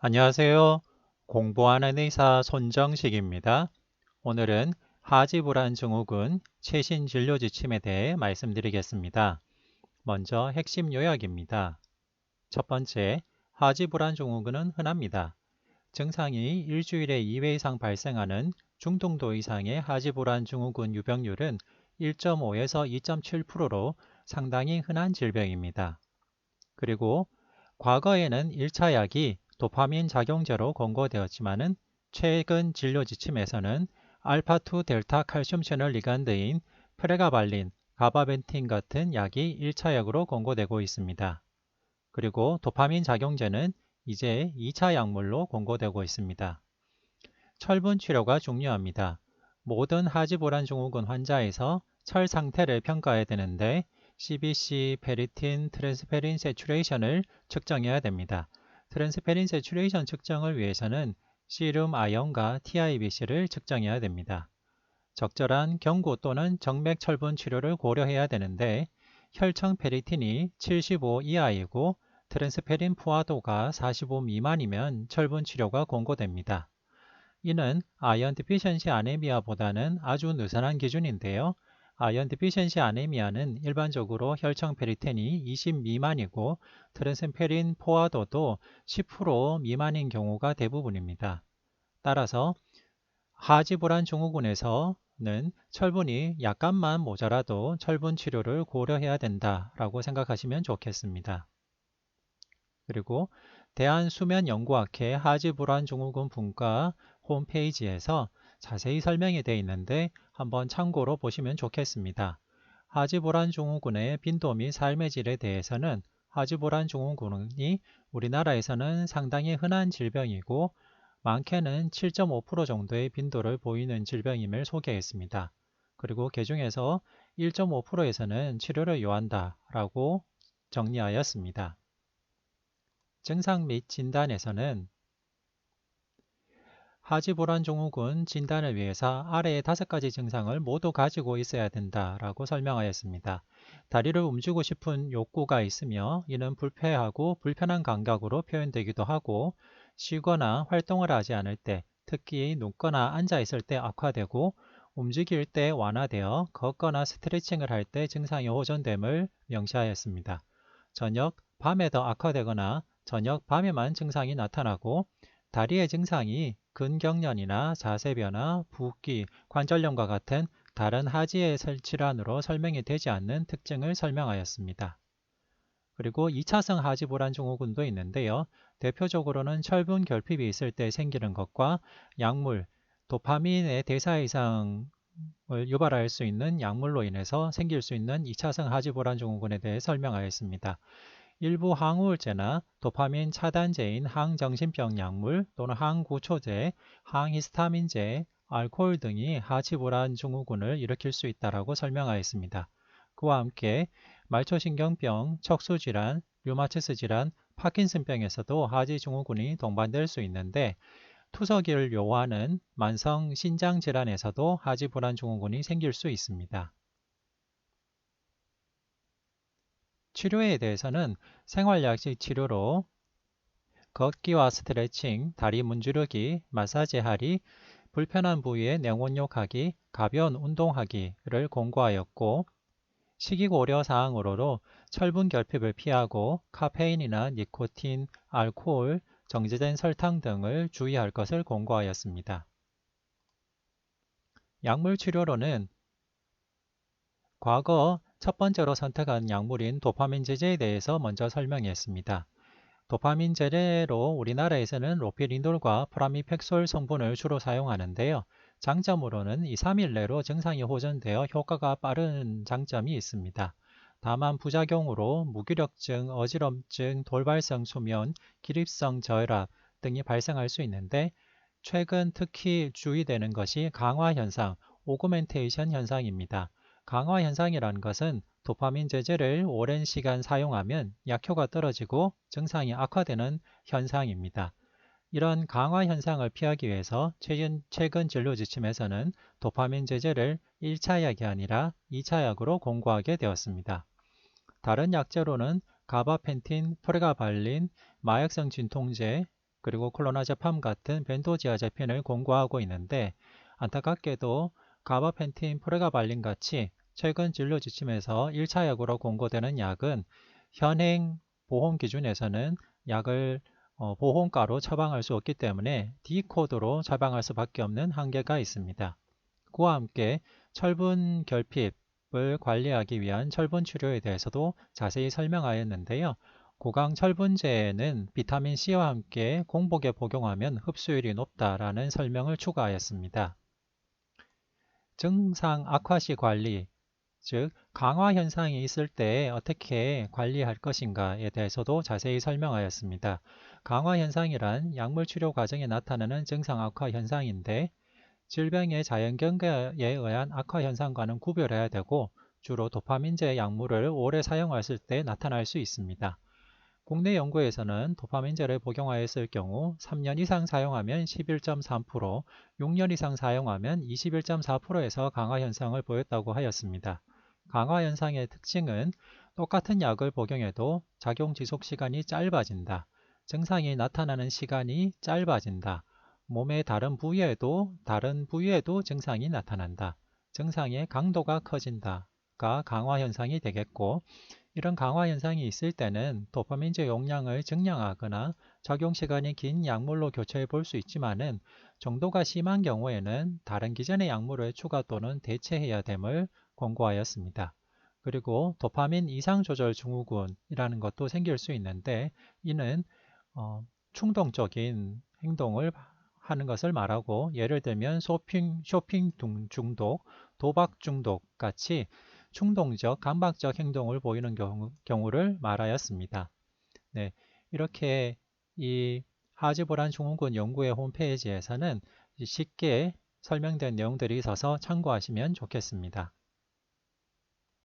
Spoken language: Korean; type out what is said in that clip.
안녕하세요. 공부하는 의사 손정식입니다. 오늘은 하지불안 증후군 최신 진료 지침에 대해 말씀드리겠습니다. 먼저 핵심 요약입니다. 첫 번째, 하지불안 증후군은 흔합니다. 증상이 일주일에 2회 이상 발생하는 중등도 이상의 하지불안 증후군 유병률은 1.5에서 2.7%로 상당히 흔한 질병입니다. 그리고 과거에는 1차 약이 도파민 작용제로 권고되었지만 최근 진료 지침에서는 알파2 델타 칼슘 채널 리간드인 프레가발린, 가바벤틴 같은 약이 1차 약으로 권고되고 있습니다. 그리고 도파민 작용제는 이제 2차 약물로 권고되고 있습니다. 철분 치료가 중요합니다. 모든 하지보란 증후군 환자에서 철 상태를 평가해야 되는데 CBC, 페리틴, 트랜스페린 세츄레이션을 측정해야 됩니다. 트랜스페린 세츄레이션 측정을 위해서는 시름 아연과 TIBC를 측정해야 됩니다. 적절한 경구 또는 정맥 철분 치료를 고려해야 되는데 혈청 페리틴이 75 이하이고 트랜스페린 포화도가 45 미만이면 철분 치료가 권고됩니다. 이는 아연 디피션시 아네미아보다는 아주 느슨한 기준인데요. 아연 디피션시 아네미아는 일반적으로 혈청 페리텐이 20 미만이고 트랜스페린 포화도도 10% 미만인 경우가 대부분입니다. 따라서 하지불안 증후군에서는 철분이 약간만 모자라도 철분 치료를 고려해야 된다라고 생각하시면 좋겠습니다. 그리고 대한수면연구학회 하지불안 증후군 분과 홈페이지에서 자세히 설명이 되어 있는데 한번 참고로 보시면 좋겠습니다. 하지보란 증후군의 빈도 및 삶의 질에 대해서는 하지보란 증후군이 우리나라에서는 상당히 흔한 질병이고 많게는 7.5% 정도의 빈도를 보이는 질병임을 소개했습니다. 그리고 그 중에서 1.5%에서는 치료를 요한다 라고 정리하였습니다. 증상 및 진단에서는 하지불안 증후군 진단을 위해서 아래의 다섯 가지 증상을 모두 가지고 있어야 된다라고 설명하였습니다. 다리를 움직이고 싶은 욕구가 있으며 이는 불쾌하고 불편한 감각으로 표현되기도 하고 쉬거나 활동을 하지 않을 때 특히 눕거나 앉아 있을 때 악화되고 움직일 때 완화되어 걷거나 스트레칭을 할 때 증상이 호전됨을 명시하였습니다. 저녁, 밤에 더 악화되거나 저녁, 밤에만 증상이 나타나고 다리의 증상이 근경련이나 자세 변화, 붓기, 관절염과 같은 다른 하지의 질환으로 설명이 되지 않는 특징을 설명하였습니다. 그리고 2차성 하지 불안 증후군도 있는데요. 대표적으로는 철분 결핍이 있을 때 생기는 것과 약물, 도파민의 대사 이상을 유발할 수 있는 약물로 인해서 생길 수 있는 2차성 하지 불안 증후군에 대해 설명하였습니다. 일부 항우울제나 도파민 차단제인 항정신병 약물 또는 항구초제, 항히스타민제, 알코올 등이 하지불안 증후군을 일으킬 수 있다고 설명하였습니다. 그와 함께 말초신경병, 척수질환, 류마티스 질환, 파킨슨병에서도 하지 증후군이 동반될 수 있는데 투석을 요하는 만성 신장 질환에서도 하지 불안 증후군이 생길 수 있습니다. 치료에 대해서는 생활약식 치료로 걷기와 스트레칭, 다리 문지르기, 마사지하기, 불편한 부위에 냉온욕하기, 가벼운 운동하기를 권고하였고 식이고려 사항으로도 철분 결핍을 피하고 카페인이나 니코틴, 알코올, 정제된 설탕 등을 주의할 것을 권고하였습니다. 약물 치료로는 과거 첫 번째로 선택한 약물인 도파민 제제에 대해서 먼저 설명했습니다. 도파민 제제로 우리나라에서는 로피린돌과 프라미팩솔 성분을 주로 사용하는데요. 장점으로는 2, 3일 내로 증상이 호전되어 효과가 빠른 장점이 있습니다. 다만 부작용으로 무기력증, 어지럼증, 돌발성 수면, 기립성 저혈압 등이 발생할 수 있는데 최근 특히 주의되는 것이 강화 현상, 오그멘테이션 현상입니다. 강화 현상이라는 것은 도파민 제제를 오랜 시간 사용하면 약효가 떨어지고 증상이 악화되는 현상입니다. 이런 강화 현상을 피하기 위해서 최근, 최근 진료 지침에서는 도파민 제제를 1차 약이 아니라 2차 약으로 공고하게 되었습니다. 다른 약제로는 가바펜틴, 프레가발린, 마약성 진통제, 그리고 클로나제팜 같은 벤도지아제핀을 공고하고 있는데 안타깝게도 가바펜틴, 프레가발린 같이 최근 진료 지침에서 1차 약으로 공고되는 약은 현행 보험 기준에서는 약을 어, 보험가로 처방할 수 없기 때문에 D코드로 처방할 수밖에 없는 한계가 있습니다. 그와 함께 철분 결핍을 관리하기 위한 철분 치료에 대해서도 자세히 설명하였는데요. 고강 철분제에는 비타민 C와 함께 공복에 복용하면 흡수율이 높다라는 설명을 추가하였습니다. 증상 악화 시 관리, 즉 강화 현상이 있을 때 어떻게 관리할 것인가에 대해서도 자세히 설명하였습니다. 강화 현상이란 약물 치료 과정에 나타나는 증상 악화 현상인데 질병의 자연 경과에 의한 악화 현상과는 구별해야 되고 주로 도파민제 약물을 오래 사용했을 때 나타날 수 있습니다. 국내 연구에서는 도파민제를 복용하였을 경우 3년 이상 사용하면 11.3%, 6년 이상 사용하면 21.4%에서 강화 현상을 보였다고 하였습니다. 강화 현상의 특징은 똑같은 약을 복용해도 작용 지속 시간이 짧아진다. 증상이 나타나는 시간이 짧아진다. 몸의 다른 부위에도 다른 부위에도 증상이 나타난다. 증상의 강도가 커진다가 강화 현상이 되겠고 이런 강화 현상이 있을 때는 도파민제 용량을 증량하거나 작용 시간이 긴 약물로 교체해 볼 수 있지만은 정도가 심한 경우에는 다른 기존의 약물을 추가 또는 대체해야 됨을 권고하였습니다. 그리고 도파민 이상 조절 증후군이라는 것도 생길 수 있는데 이는 어, 충동적인 행동을 하는 것을 말하고 예를 들면 쇼핑, 쇼핑 중독, 도박 중독 같이 충동적, 강박적 행동을 보이는 경우, 경우를 말하였습니다. 네, 이렇게 이 하지불안 증후군 연구의 홈페이지에서는 쉽게 설명된 내용들이 있어서 참고하시면 좋겠습니다.